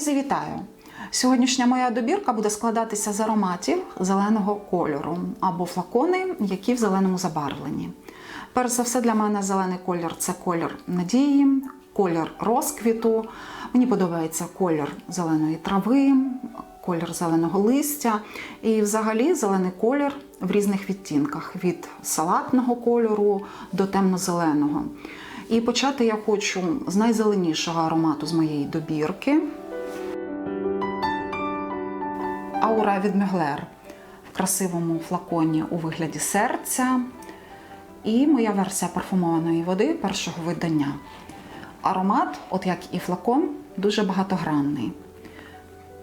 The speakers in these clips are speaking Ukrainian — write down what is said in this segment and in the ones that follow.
Друзі, вітаю! Сьогоднішня моя добірка буде складатися з ароматів зеленого кольору або флакони, які в зеленому забарвлені. Перш за все, для мене зелений колір це колір надії, колір розквіту. Мені подобається колір зеленої трави, колір зеленого листя. І взагалі зелений колір в різних відтінках: від салатного кольору до темно-зеленого. І почати я хочу з найзеленішого аромату з моєї добірки. Аура від Меглер в красивому флаконі у вигляді серця. І моя версія парфумованої води першого видання. Аромат, от як і флакон, дуже багатогранний.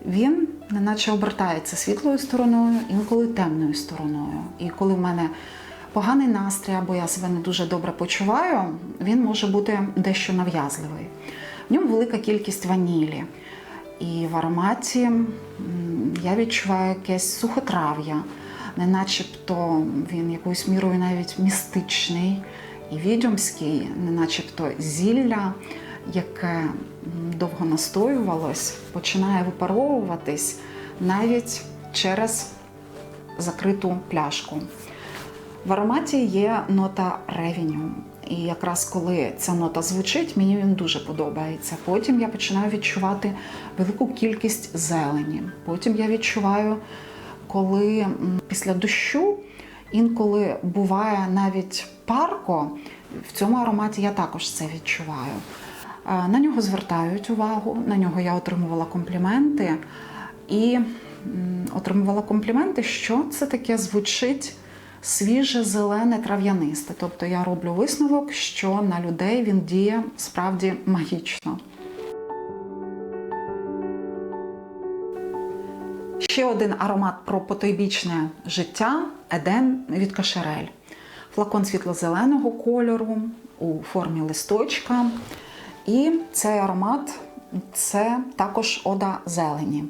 Він неначе обертається світлою стороною, інколи темною стороною. І коли в мене поганий настрій або я себе не дуже добре почуваю, він може бути дещо нав'язливий. В ньому велика кількість ванілі. І в ароматі я відчуваю якесь сухотрав'я, не начебто він якоюсь мірою навіть містичний і відьомський, не начебто зілля, яке довго настоювалось, починає випаровуватись навіть через закриту пляшку. В ароматі є нота ревеню. І якраз коли ця нота звучить, мені він дуже подобається. Потім я починаю відчувати велику кількість зелені. Потім я відчуваю, коли після дощу інколи буває навіть парко. В цьому ароматі я також це відчуваю. Е, На нього звертають увагу, на нього я отримувала компліменти і отримувала компліменти, що це таке звучить свіже, зелене, трав'янисте. Тобто я роблю висновок, що на людей він діє справді магічно. Ще один аромат про потойбічне життя Еден від Кашерель. Флакон світло-зеленого кольору у формі листочка. І цей аромат це також ода зелені.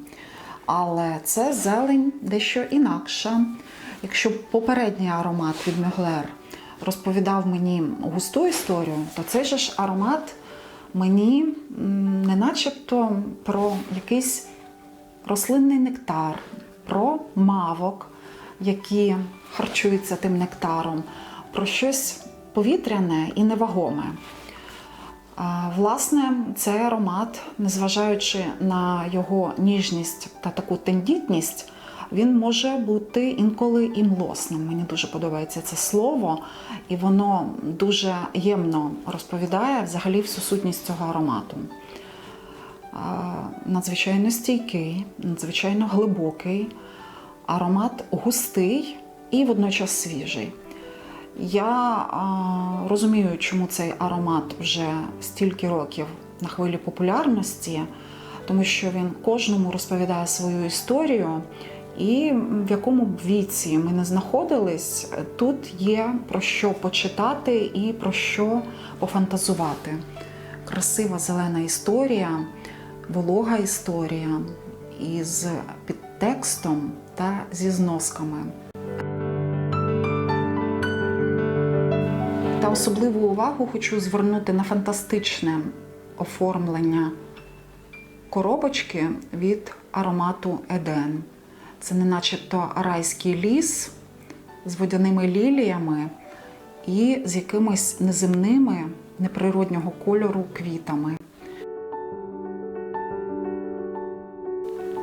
Але це зелень дещо інакша. Якщо попередній аромат від Меглер розповідав мені густу історію, то цей же ж аромат мені не начебто про якийсь рослинний нектар, про мавок, які харчуються тим нектаром, про щось повітряне і невагоме. Власне, цей аромат, незважаючи на його ніжність та таку тендітність, він може бути інколи і млосним. Мені дуже подобається це слово, і воно дуже ємно розповідає взагалі всю сутність цього аромату. Надзвичайно стійкий, надзвичайно глибокий, аромат густий і водночас свіжий. Я а, розумію, чому цей аромат вже стільки років на хвилі популярності, тому що він кожному розповідає свою історію, і в якому б віці ми не знаходились, тут є про що почитати і про що пофантазувати. Красива зелена історія, волога історія із підтекстом та зі зносками. Та особливу увагу хочу звернути на фантастичне оформлення коробочки від аромату Еден. Це не начебто райський ліс з водяними ліліями і з якимись неземними неприроднього кольору квітами.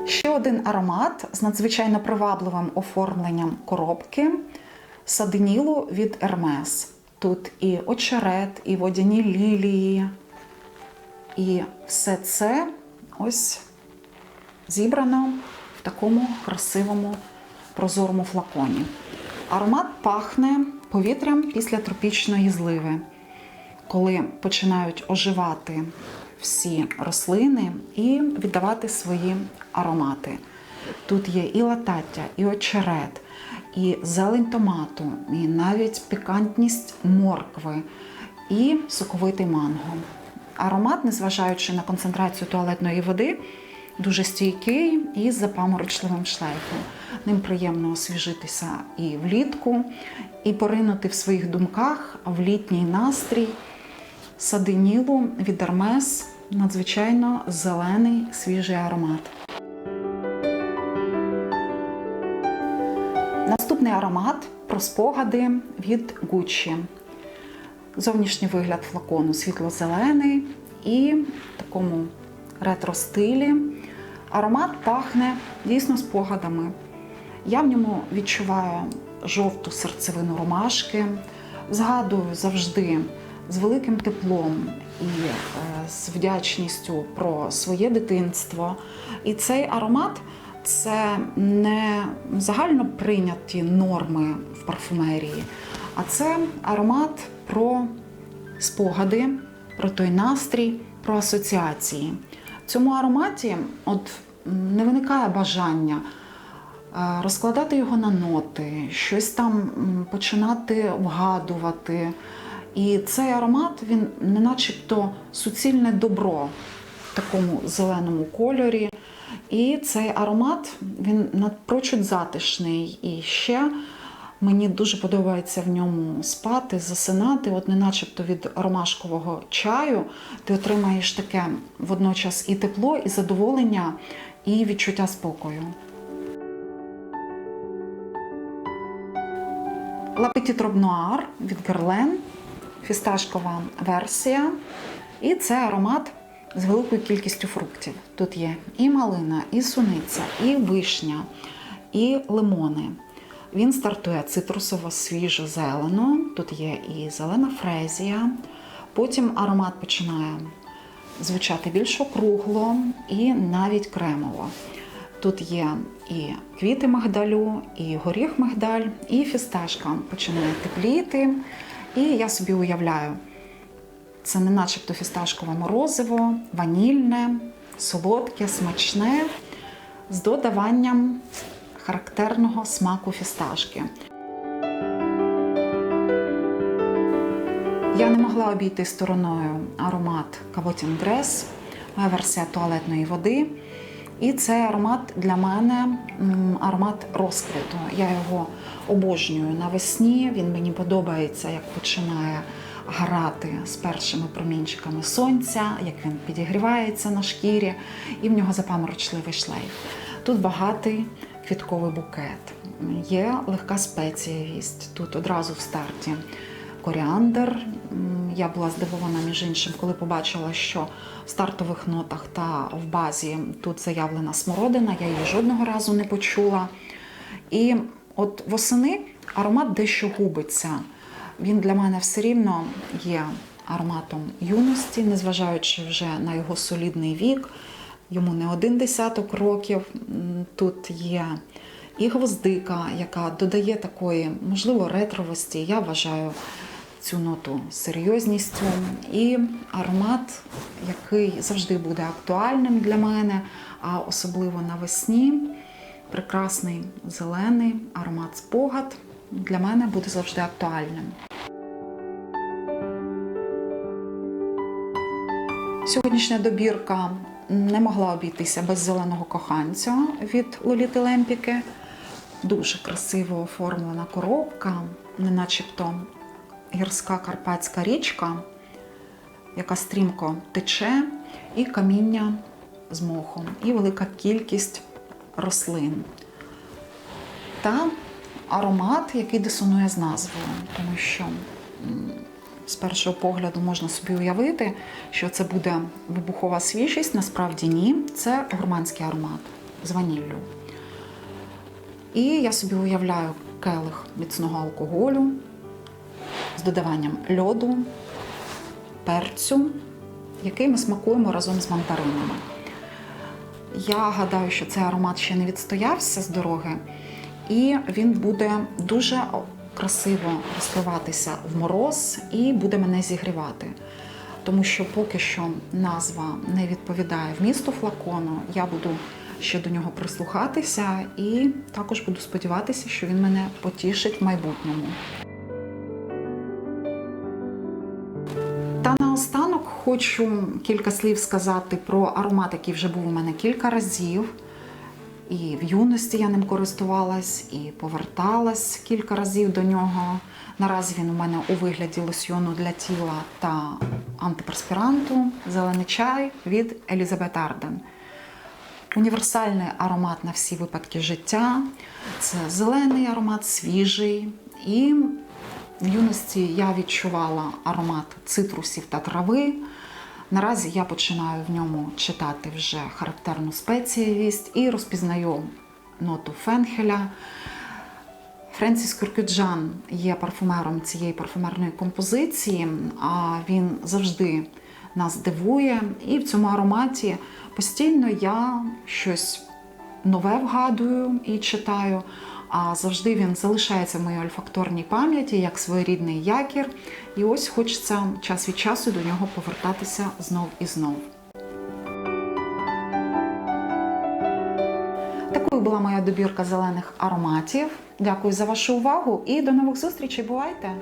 Ще один аромат з надзвичайно привабливим оформленням коробки саденілу від Hermes. Тут і очерет, і водяні лілії. І все це ось зібрано в такому красивому прозорому флаконі. Аромат пахне повітрям після тропічної зливи, коли починають оживати всі рослини і віддавати свої аромати. Тут є і латаття, і очерет, і зелень томату, і навіть пікантність моркви, і соковитий манго. Аромат, незважаючи на концентрацію туалетної води, дуже стійкий і з запаморочливим шлейфом. Ним приємно освіжитися і влітку, і поринути в своїх думках в літній настрій. Садинілу від Hermes надзвичайно зелений свіжий аромат. Наступний аромат про спогади від Gucci. Зовнішній вигляд флакону світло-зелений і в такому ретро-стилі. Аромат пахне дійсно спогадами. Я в ньому відчуваю жовту серцевину ромашки, згадую завжди з великим теплом і е, з вдячністю про своє дитинство. І цей аромат це не загально прийняті норми в парфумерії, а це аромат про спогади, про той настрій, про асоціації. В цьому ароматі от не виникає бажання е, розкладати його на ноти, щось там починати вгадувати. І цей аромат він не начебто суцільне добро в такому зеленому кольорі. І цей аромат він напрочуд затишний. І ще мені дуже подобається в ньому спати, засинати. От не начебто від ромашкового чаю ти отримаєш таке водночас і тепло, і задоволення, і відчуття спокою. Robe Noire від Guerlain, фісташкова версія. І це аромат з великою кількістю фруктів. Тут є і малина, і суниця, і вишня, і лимони. Він стартує цитрусово свіжо зелено. Тут є і зелена фрезія. Потім аромат починає звучати більш округло і навіть кремово. Тут є і квіти мигдалю, і горіх мигдаль, і фісташка починає тепліти. І я собі уявляю, це не начебто фісташкове морозиво, ванільне, солодке, смачне, з додаванням характерного смаку фісташки. Я не могла обійти стороною аромат Кавотін моя версія туалетної води. І цей аромат для мене аромат розквіту. Я його обожнюю навесні. Він мені подобається, як починає грати з першими промінчиками сонця, як він підігрівається на шкірі, і в нього запаморочливий шлейф. Тут багатий квітковий букет, є легка спецієвість. Тут одразу в старті коріандр. Я була здивована, між іншим, коли побачила, що в стартових нотах та в базі тут заявлена смородина, я її жодного разу не почула. І от восени аромат дещо губиться. Він для мене все рівно є ароматом юності, незважаючи вже на його солідний вік. Йому не один десяток років. Тут є і гвоздика, яка додає такої, можливо, ретровості. Я вважаю цю ноту серйозністю. І аромат, який завжди буде актуальним для мене, а особливо навесні. Прекрасний зелений аромат спогад для мене буде завжди актуальним. Сьогоднішня добірка не могла обійтися без зеленого коханця від Лоліти Лемпіки. Дуже красиво оформлена коробка, не начебто гірська карпатська річка, яка стрімко тече, і каміння з мохом, і велика кількість рослин. Та аромат, який дисонує з назвою, тому що з першого погляду можна собі уявити, що це буде вибухова свіжість. Насправді ні, це гурманський аромат з ваніллю. І я собі уявляю келих міцного алкоголю з додаванням льоду, перцю, який ми смакуємо разом з мандаринами. Я гадаю, що цей аромат ще не відстоявся з дороги, і він буде дуже красиво розкриватися в мороз і буде мене зігрівати. Тому що поки що назва не відповідає вмісту флакону, я буду ще до нього прислухатися і також буду сподіватися, що він мене потішить в майбутньому. Та наостанок хочу кілька слів сказати про аромат, який вже був у мене кілька разів. І в юності я ним користувалась, і поверталась кілька разів до нього. Наразі він у мене у вигляді лосьйону для тіла та антиперспіранту зелений чай від Елізабет Арден. Універсальний аромат на всі випадки життя. Це зелений аромат, свіжий. І в юності я відчувала аромат цитрусів та трави. Наразі я починаю в ньому читати вже характерну спецієвість і розпізнаю ноту фенхеля. Френсіс Кюркюджан є парфумером цієї парфумерної композиції, а він завжди нас дивує. І в цьому ароматі постійно я щось нове вгадую і читаю. А завжди він залишається в моїй ольфакторній пам'яті як своєрідний якір. І ось хочеться час від часу до нього повертатися знов і знов. Такою була моя добірка зелених ароматів. Дякую за вашу увагу і до нових зустрічей. Бувайте!